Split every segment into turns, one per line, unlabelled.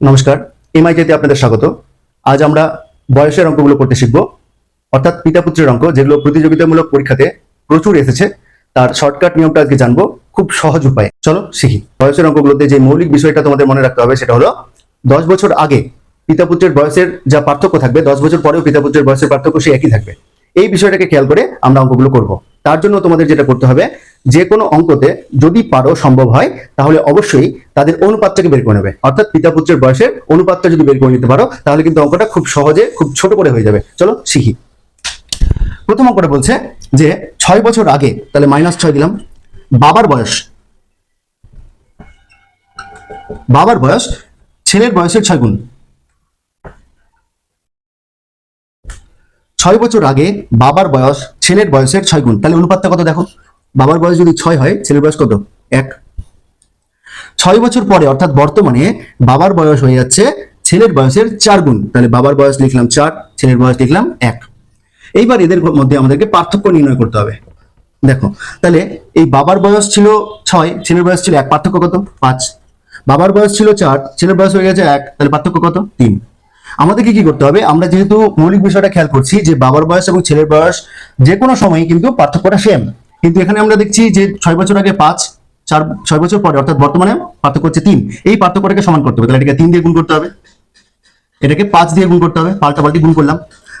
নমস্কার এমআইটিতে আপনাদের স্বাগত। আজ আমরা বয়সের অঙ্কগুলো করতে শিখব। অর্থাৎ পিতা পুত্রের অঙ্ক, যেগুলো প্রতিযোগিতামূলক পরীক্ষাতে প্রচুর এসেছে, তার শর্টকাট নিয়মটা আজকে জানব খুব সহজ উপায়ে। চলো শিখি। বয়সের অঙ্কগুলোতে যে মৌলিক বিষয়টা তোমাদের মনে রাখতে হবে, সেটা হলো, দশ বছর আগে পিতা পুত্রের বয়সের যা পার্থক্য থাকবে, দশ বছর পরেও পিতা পুত্রের বয়সের পার্থক্য সে একই থাকবে। এই বিষয়টাকে খেয়াল করে আমরা অঙ্কগুলো করব। তার জন্য তোমাদের যেটা করতে হবে, যে কোনো অঙ্কতে যদি পারো সম্ভব হয়, তাহলে অবশ্যই তাদের অনুপাতটাকে বের করে নেবে। অর্থাৎ পিতা পুত্রের বয়সের অনুপাতটা যদি বের করে নিতে পারো, তাহলে কিন্তু অঙ্কটা খুব সহজে, খুব ছোট করে হয়ে যাবে। চলো শিখি। প্রথম অঙ্কটা বলছে যে, ছয় বছর আগে, তাহলে মাইনাস ছয় দিলাম, বাবার বয়স বাবার বয়স, ছেলের বয়সের ছয় গুণ। ছয় বছর আগে বাবার বয়স, ছেলের বয়সের ছয় গুণ। তাহলে অনুপাতটা কত দেখো? বাবার বয়স যদি ছয় হয়, ছেলের বয়স কত? এক। ছয় বছর পরে, অর্থাৎ বর্তমানে বাবার বয়স হয়ে যাচ্ছে ছেলের বয়সের চার গুণ। তাহলে বাবার বয়স লিখলাম চার, ছেলের বয়স লিখলাম এক। এইবার এদের মধ্যে আমাদেরকে পার্থক্য নির্ণয় করতে হবে। দেখো, তাহলে এই বাবার বয়স ছিল ছয়, ছেলের বয়স ছিল এক। পার্থক্য কত? পাঁচ। বাবার বয়স ছিল চার, ছেলের বয়স হয়ে গেছে এক। তাহলে পার্থক্য কত? তিন। আমাদেরকে কি করতে হবে? আমরা যেহেতু মৌলিক বিষয়টা খেয়াল করছি যে বাবার বয়স এবং ছেলের বয়স যে কোনো সময় কিন্তু পার্থক্যটা সেম কিন্তু এখানে আমরা দেখছি যে ছয় বছর আগে পাঁচ, চার, ছয় বছর পরে, অর্থাৎ বর্তমানে পার্থক্য হচ্ছে তিন। এই পার্থক্যটাকে সমান করতে হবে। তাহলে এটাকে তিন দিয়ে গুণ করতে হবে। এটাকে পাঁচ দিয়ে গুণ করতে হবে। পাল্টা পাল্টি গুণ করলাম।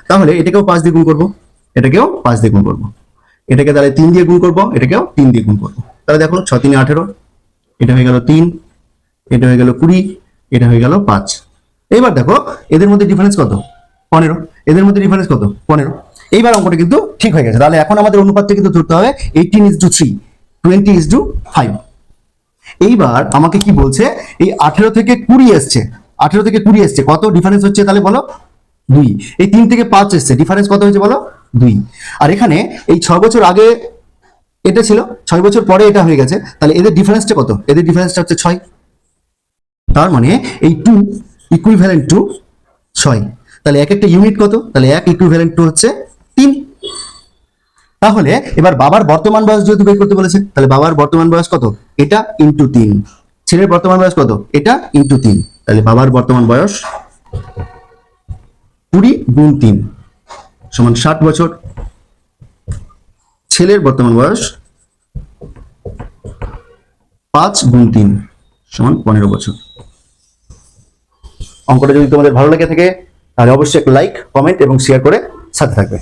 তাহলে এটাকেও পাঁচ দিয়ে গুণ করব। এটাকেও পাঁচ দিয়ে গুণ করব। এটাকে তাহলে তিন দিয়ে গুণ করব। এটাকেও তিন দিয়ে গুণ করব। তাহলে দেখো ছ তিনে, আঠেরো। এটা হয়ে গেল তিন। এটা হয়ে গেল কুড়ি। এটা হয়ে গেল পাঁচ। এইবার দেখো, এদের মধ্যে ডিফারেন্স কত? পনেরো। এদের মধ্যে ডিফারেন্স কত? পনেরো। এইবার অঙ্কটা কিন্তু ঠিক হয়ে গেছে। তাহলে এখন আমাদের অনুপাতটা কিন্তু ধরতে হবে eighteen is to three twenty is to five এইবার আমাকে কি বলছে, এই আঠেরো থেকে কুড়ি এসছে। আঠেরো থেকে কুড়ি এসছে। কত ডিফারেন্স হচ্ছে তাহলে বলো? দুই। এই তিন থেকে পাঁচ এসছে। ডিফারেন্স কত হয়েছে বলো? দুই। আর এখানে এই ছয় বছর আগে এটা ছিল, ছয় বছর পরে এটা হয়ে গেছে। তাহলে এদের ডিফারেন্সটা কত? এদের ডিফারেন্সটা হচ্ছে ছয়। তার মানে এই টু ইকুইভ্যালেন্ট টু ছয়। তাহলে এক একটা ইউনিট কত? তাহলে এক ইকুইভ্যালেন্ট টু হচ্ছে তিন। তাহলে এবার বাবার বর্তমান বয়স যেহেতু বের করতে বলেছে, তাহলে বাবার বর্তমান বয়স কত? এটা ইন্টু তিন। ছেলের বর্তমান বয়স কত? এটা ইন্টু তিন। তাহলে বাবার বর্তমান বয়স কুড়ি গুণ তিন সমান ষাট বছর। ছেলের বর্তমান বয়স পাঁচ গুণ তিন সমান পনেরো বছর। অঙ্কটা যদি তোমাদের ভালো লেগে থাকে, তাহলে অবশ্যই লাইক কমেন্ট এবং শেয়ার করে সাথে থাকবে।